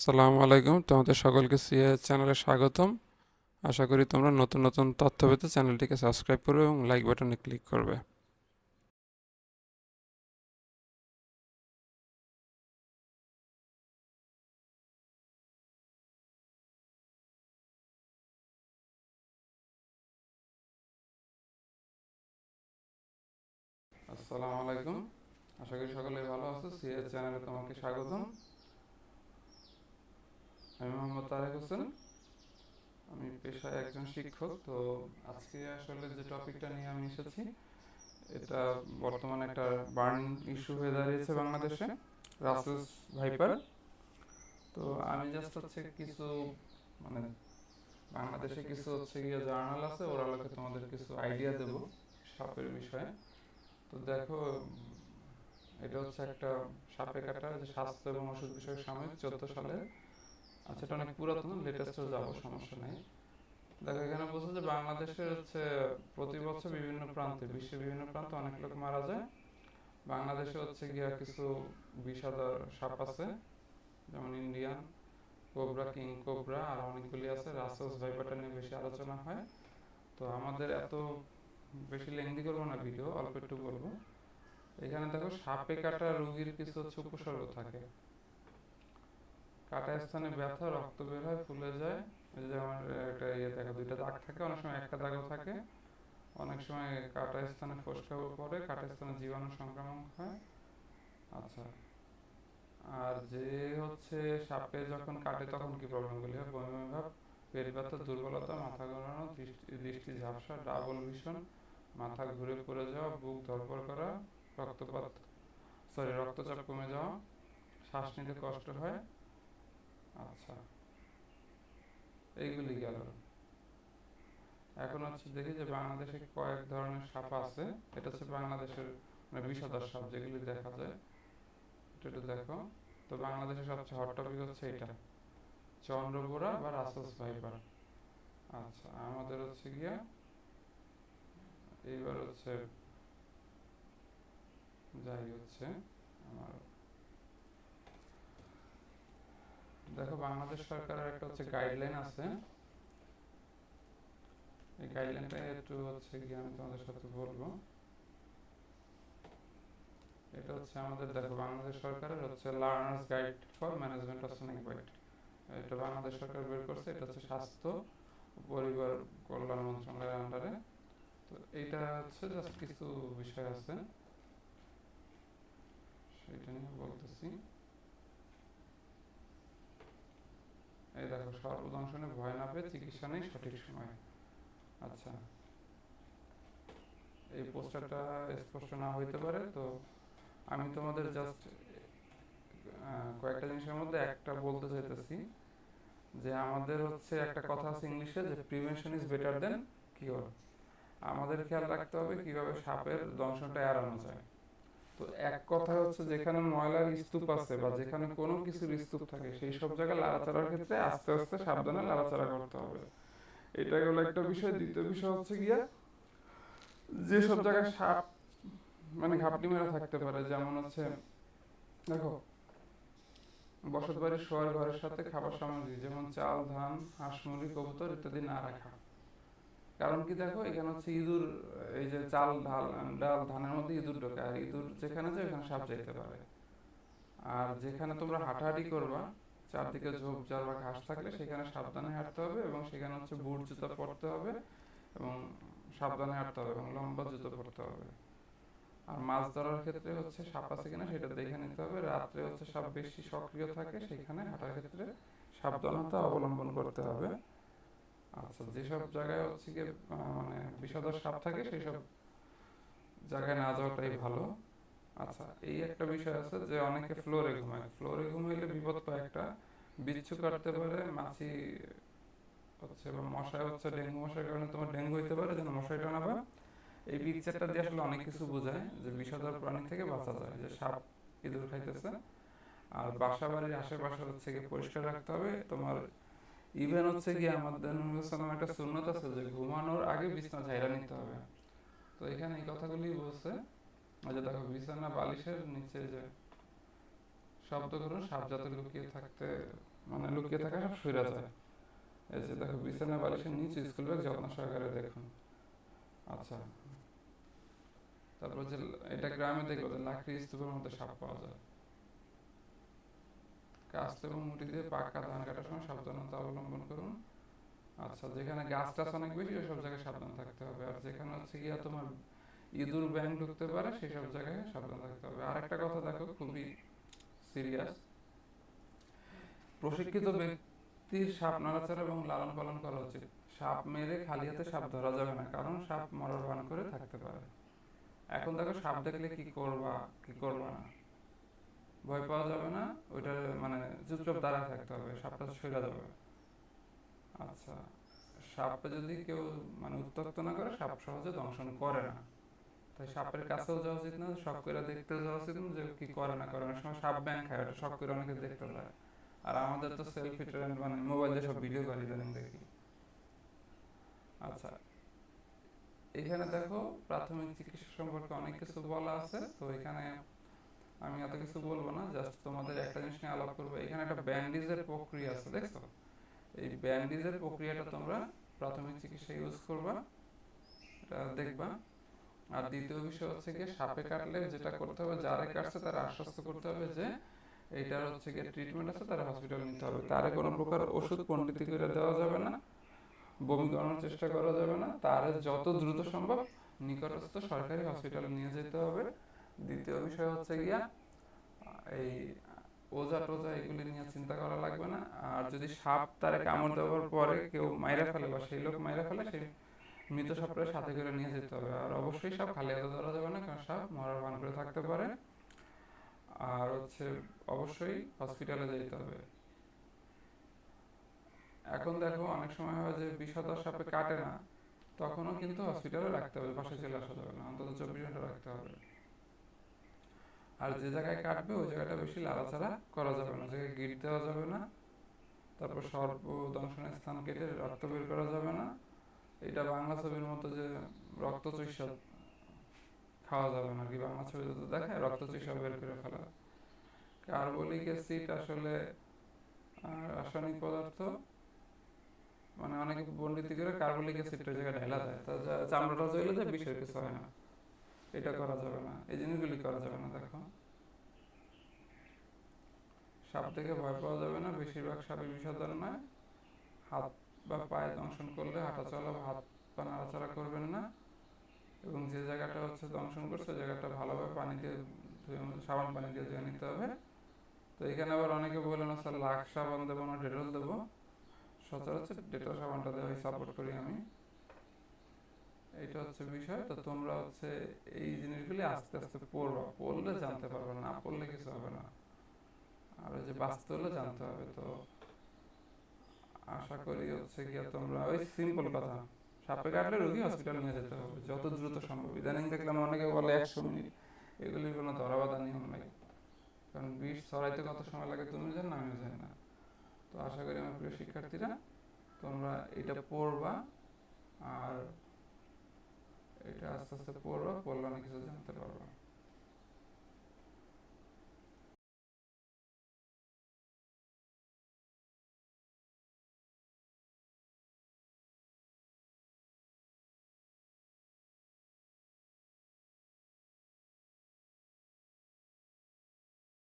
আসসালামু আলাইকুম। তোমাদের সকলকে সিএ চ্যানেলে স্বাগতম। আশা করি তোমরা নতুন নতুন তথ্য পেতে চ্যানেলটিকে সাবস্ক্রাইব করবে এবং লাইক বাটনে ক্লিক করবে। আসসালামু আলাইকুম। আশা করি সকলে ভালো আছো। সিএ চ্যানেলে তোমাকে স্বাগতম। আমি মোহাম্মদ তারেক হোসেন। আমি পেশায় একজন শিক্ষক, তো আজকে আসলে যে টপিকটা নিয়ে আমি এসেছি, এটা বর্তমানে একটা বার্ন ইস্যু হয়ে দাঁড়িয়েছে বাংলাদেশে রাসেস ভাইপার। তো আমি জাস্ট হচ্ছে কিছু মানে বাংলাদেশে কিছু হচ্ছে গিয়ে জার্নাল আছে, ওর আলোকে তোমাদের কিছু আইডিয়া দেব সাপের বিষয়ে। তো দেখো, এটা হচ্ছে একটা সাপে কাটা, যে স্বাস্থ্য এবং ওষুধ বিষয়ক সাময়িক, চোদ্দ সালে আচ্ছা এটা অনেক পুরাতন লেটেস্টও যাব, সমস্যা নেই। দেখো, এখানে বলছে যে বাংলাদেশের হচ্ছে প্রতি বছর বিভিন্ন প্রান্তে, বিশ্বের বিভিন্ন প্রান্তে অনেক লোক মারা যায়। বাংলাদেশে হচ্ছে গিয়া কিছু বিষাদর সাপ আছে, যেমন ইন্ডিয়ান কোবরা, কিং কোবরা, আর অনেকগুলি আছে, রাসেলস ভাইপারটা নিয়ে বেশি আলোচনা হয়। তো আমাদের এত বেশি লেংদি করব না ভিডিও, অল্প একটু বলব। এখানে দেখো, সাপে কাটা রোগীর কিছু হচ্ছে উপসর্গ থাকে। কাটা স্থানে ব্যথা, রক্ত বের হয়, ফুলে যায়। আমার একটা ইয়ে দেখো দুইটা দাগ থাকে, অনেক সময় একটা দাগও থাকে। অনেক সময় কাটা স্থানে ফোসকাও পড়ে, কাটা স্থানে জীবাণু সংক্রমণ হয়। আচ্ছা। আর যে হচ্ছে সাপে যখন কাটে, তখন কি প্রবলেমগুলি হয়? বমি বমি ভাব, পেট ব্যথা, দুর্বলতা, মাথা ঘোরানো, দৃষ্টি দৃষ্টি ঝাপসা ডাবল ভিশন মাথা ঘুরে পড়ে যাওয়া, বুক ধরপড় করা, রক্তপাত সরি রক্তচাপ কমে যাওয়া, শ্বাস নিতে কষ্ট হয় আচ্ছা। এইগুলি গেল। এখন হচ্ছে দেখি যে বাংলাদেশে কয়েক ধরনের সাপ আছে। এটা হচ্ছে বাংলাদেশের মানে বিষধর সাপ যেগুলি দেখা যায়। এটা একটু দেখো। তো বাংলাদেশের সবচেয়ে হট টপিক হচ্ছে এটা। চন্দ্রবোরা বা রাসেলস ভাইপার। আচ্ছা আমাদের হচ্ছে গিয়া এইবার হচ্ছে যাই হচ্ছে আমার দেখো, বাংলাদেশ সরকারের একটা হচ্ছে গাইডলাইন আছে। এই গাইডলাইনটা একটু হচ্ছে কি আমি তোমাদের সাথে বলব। এটা হচ্ছে আমাদের, দেখো, বাংলাদেশ সরকারের হচ্ছে learner's guide for management of snake bite এটা বাংলাদেশ সরকার বের করছে, এটা হচ্ছে স্বাস্থ্য পরিবার কল্যাণ মন্ত্রণালয়ের আন্ডারে তো এইটা হচ্ছে জাস্ট কিছু বিষয় আছে। সেটা নিয়ে বলতেছি। এই দেখো সর্বদংশনে ভয় না পেয়ে চিকিৎসা নেই, সঠিক সময়। আচ্ছা। এই পোস্টারটা স্পষ্ট না হইতে পারে, তো আমি তোমাদের জাস্ট কয়েকটা জিনিসের মধ্যে একটা বলতে চাইতেছি, যে আমাদের হচ্ছে একটা কথা আছে ইংলিশে, যে prevention is better than cure আমাদের খেয়াল রাখতে হবে কীভাবে সাপের দংশনটা এড়ানো যায়। তো এক কথা হচ্ছে যেখানে ময়লার স্তূপ আছে বা যেখানে কোনো কিছুর স্তূপ থাকে, সেই সব জায়গায় লাড়াচাড়ার ক্ষেত্রে আস্তে আস্তে সাবধানে লাড়াচাড়া করতে হবে। এটা হলো একটা বিষয়। দ্বিতীয় বিষয় হচ্ছে গিয়া যে সব জায়গায় সাপ মানে ঘাপটি মেরা থাকতে পারে, যেমন হচ্ছে, দেখো বসত বাড়ির শোয়ার ঘরের সাথে খাবার সামগ্রী, যেমন চাল, ধান, হাঁস, মুরগি, কবুতর ইত্যাদি না রাখা। কারণ কি দেখো, এখানে হচ্ছে ইঁদুর, এই যে চাল ঢাল ডাল, ধানের মধ্যে ইঁদুর ঢোকে। আর ইঁদুর যেখানে যায়, ওখানে সাপ যাইতে পারে। আর যেখানে তোমরা হাঁটাহাঁটি করবা, চারদিকে ঝোপ ঝোপঝাড় বা ঘাস থাকলে সেখানে সাবধানে হাঁটতে হবে এবং সেখানে হচ্ছে বুট, জুতো পরতে হবে এবং সাবধানে হাঁটতে হবে এবং লম্বা জুতো পরতে হবে। আর মাছ ধরার ক্ষেত্রে হচ্ছে সাপ আছে কিনা সেটা দেখে নিতে হবে। রাত্রে হচ্ছে সাপ বেশি সক্রিয় থাকে, সেখানে হাঁটার ক্ষেত্রে সাবধানতা অবলম্বন করতে হবে। আচ্ছা যেসব জায়গায় হচ্ছে গিয়ে মানে বিষাদর সাপ থাকে সেই সব জায়গায় না যাওয়াটাই ভালো। আচ্ছা এই একটা বিষয় আছে যে অনেকে ফ্লোরে ঘুমায়। ফ্লোরে ঘুমাইলে বিপদ একটা বিচ্ছু কাটতে পারে, মাছি হচ্ছে বা মশায় হচ্ছে, ডেঙ্গু মশার কারণে তোমার ডেঙ্গু হইতে পারে, যেন মশাই টানাবা। এই পিকচারটা দিয়ে আসলে অনেক কিছু বোঝায় যে বিষাদর প্রাণী থেকে বাঁচা যায়, যে সাপ ইঁদুর খাইতেছে। আর বাসা বাড়ির আশেপাশে হচ্ছে গিয়ে পরিষ্কার রাখতে হবে, তোমার ইভেন হচ্ছে কি আমাদের একটা সুন্নত আছে যে ঘুমানোর আগে বিছনা ঝাইরা নিতে হবে। তো এখানে এই কথাগুলি বলছে যে দেখো, বিছানা বালিশের নিচে যে শব্দ করুন সাপ যাতে লুকিয়ে থাকতে মানে লুকিয়ে থাকা সব সইরা যায়। এই যে দেখো, বিছানা বালিশের নিচে স্কুল ব্যাগ যত্ন সহকারে দেখুন। আচ্ছা। তারপর যে এটা গ্রামে দেখব যে লাকড়ি স্তূপের মধ্যে সাপ পাওয়া যায়। কাস্ত এবং মুটি দিয়ে পাকা ধান কাটার সময় সাবধানতা অবলম্বন করুন। আচ্ছা যেখানে গাছ টাছ অনেক বেশি ওইসব জায়গায় সাবধান থাকতে হবে। আর যেখানে হচ্ছে গিয়া তোমার ইঁদুর ব্যাং ঢুকতে পারে, সেই সব জায়গায় সাবধান থাকতে হবে। আর একটা কথা দেখো, খুবই সিরিয়াস প্রশিক্ষিত ব্যক্তির সাপ নাড়াচাড়া এবং লালন পালন করা উচিত। সাপ মেরে খালি হাতে সাপ ধরা যাবে না, কারণ সাপ মরার ভান করে থাকতে পারে। এখন দেখো, সাপ দেখলে কি করবা কি করবা না? ভয় পাওয়া যাবে না, ওইটা মানে চুপচাপ দাঁড়ায় থাকতে হবে, সাপটা সরে যাবে আচ্ছা সাপে যদি কেউ মানে উত্তক্ত না করে, সাপ সহজে দংশন করে না। তাই সাপের কাছেও যাওয়া উচিত না, শখ করে দেখতে যাওয়া উচিত না যে কি করে না করে। অনেক সময় সাপ ব্যাং খায়, ওটা শখ করে অনেকে দেখতে যায় আর আমাদের তো সেলফি ট্রেন্ড মানে মোবাইলে সব ভিডিও করি ইদানিং দেখি। আচ্ছা এখানে দেখো প্রাথমিক চিকিৎসা সম্পর্কে অনেক কিছু বলা আছে, তো এখানে আমি এত কিছু বলব না জাস্ট তোমাদের একটা জিনিস নিয়ে আলাপ করব। এখানে একটা ব্যান্ডেজের প্রক্রিয়া আছে, দেখছ? এই ব্যান্ডেজের প্রক্রিয়াটা তোমরা প্রাথমিক চিকিৎসা ইউজ করবা, এটা দেখবা। আর দ্বিতীয় বিষয় হচ্ছে গিয়ে সাপে কাটলে যেটা করতে হবে, যারা কাটছে তারা আশ্বস্ত করতে হবে যে এইটার হচ্ছে গিয়ে ট্রিটমেন্ট আছে, তারা হসপিটাল নিতে হবে। তারে কোনো প্রকার ওষুধ পণ্ডিতি করে দেওয়া যাবে না, বমি করানোর চেষ্টা করা যাবে না, তারে যত দ্রুত সম্ভব নিকটস্থ সরকারি হসপিটালে নিয়ে যেতে হবে। দ্বিতীয় বিষয় হচ্ছে গিয়া এই ওজা টোজা এগুলি নিয়ে চিন্তা করা লাগবে না। আর যদি সাপ তারে কামড় দেওয়ার পরে কেউ মাইরা ফেলে বা সেই লোক মাইরা ফেলে সেই মৃত সাপটা সাথে করে নিয়ে যেতে হবে। আর অবশ্যই সাপ খালি হাতে ধরা যাবে না কারণ সাপ মরার ভান করে থাকতে পারে। আর হচ্ছে অবশ্যই হসপিটালে যেতে হবে। এখন দেখো অনেক সময় হয় যে বিষধর সাপে কাটে না তখনও কিন্তু হসপিটালে রাখতে হবে পাশে চলে আসা যাবে না অন্তত চব্বিশ ঘণ্টা রাখতে হবে। আর যে জায়গায় কাটবে, ওই জায়গাটা বেশি লাড়াচাড়া করা যাবে না। জায়গায় গিট দেওয়া যাবে না। তারপর সর্প দংশনের স্থান কেটে রক্ত বের করা যাবে না। এটা বাংলা ছবির মতো যে রক্ত চৈষা খাওয়া যাবে না কি বাংলা ছবিতে তো দেখায়, রক্ত চৈষা বের করে ফেলা। কার্বলিক অ্যাসিড আসলে রাসায়নিক পদার্থ মানে অনেক পণ্ডিত করে কার্বলিক অ্যাসিডটা জায়গায় ঢেলা দেয়। তা চামড়াটা জ্বলে যায়, বিষের কিছু হয় না। এটা করা যাবে না। এই জিনিসগুলি করা যাবে না, দেখো। সাপ থেকে ভয় পাওয়া যাবে না, বেশিরভাগ সাপই বিষাদর নয়। হাত বা পায়ে দংশন করলে হাঁটা চলা বা হাত পা নাড়াচাড়া করবেন না। এবং যে জায়গাটা হচ্ছে দংশন করছে জায়গাটা ভালোভাবে পানি দিয়ে ধুয়ে সাবান পানি দিয়ে ধুয়ে নিতে হবে। তো এখানে আবার অনেকে বললেন স্যার লাখ সাবান দেবো না, ডেটল দেবো? সচরাচর ডেটল সাবানটা দেওয়া সাপোর্ট করি আমি। এইটা হচ্ছে বিষয়। তো তোমরা হচ্ছে এই জিনিসগুলি আস্তে আস্তে পড়বা। পড়লে জানতে পারবে, না পড়লে কিছু হবে না। আর যে বাঁচতে হলে জানতে হবে, তো আশা করি হচ্ছে গিয়ে তোমরা ওই সিম্পল কথা। সাপে কাটলে রোগী হসপিটাল নিয়ে যেতে হবে, যত দ্রুত সম্ভব। ইদানিং দেখলাম অনেকে বলে একশো মিনিট। এগুলির কোনো ধরাবাধা নিয়ম নাই। কারণ বিষ ছড়াইতে কত সময় লাগে তুমি জানো আমিও জানি না। তো আশা করি আমার প্রিয় শিক্ষার্থীরা, তোমরা এটা পড়বা। আর এটা আস্তে আস্তে পড়বা পড়লে অনেক কিছু জানতে পারবা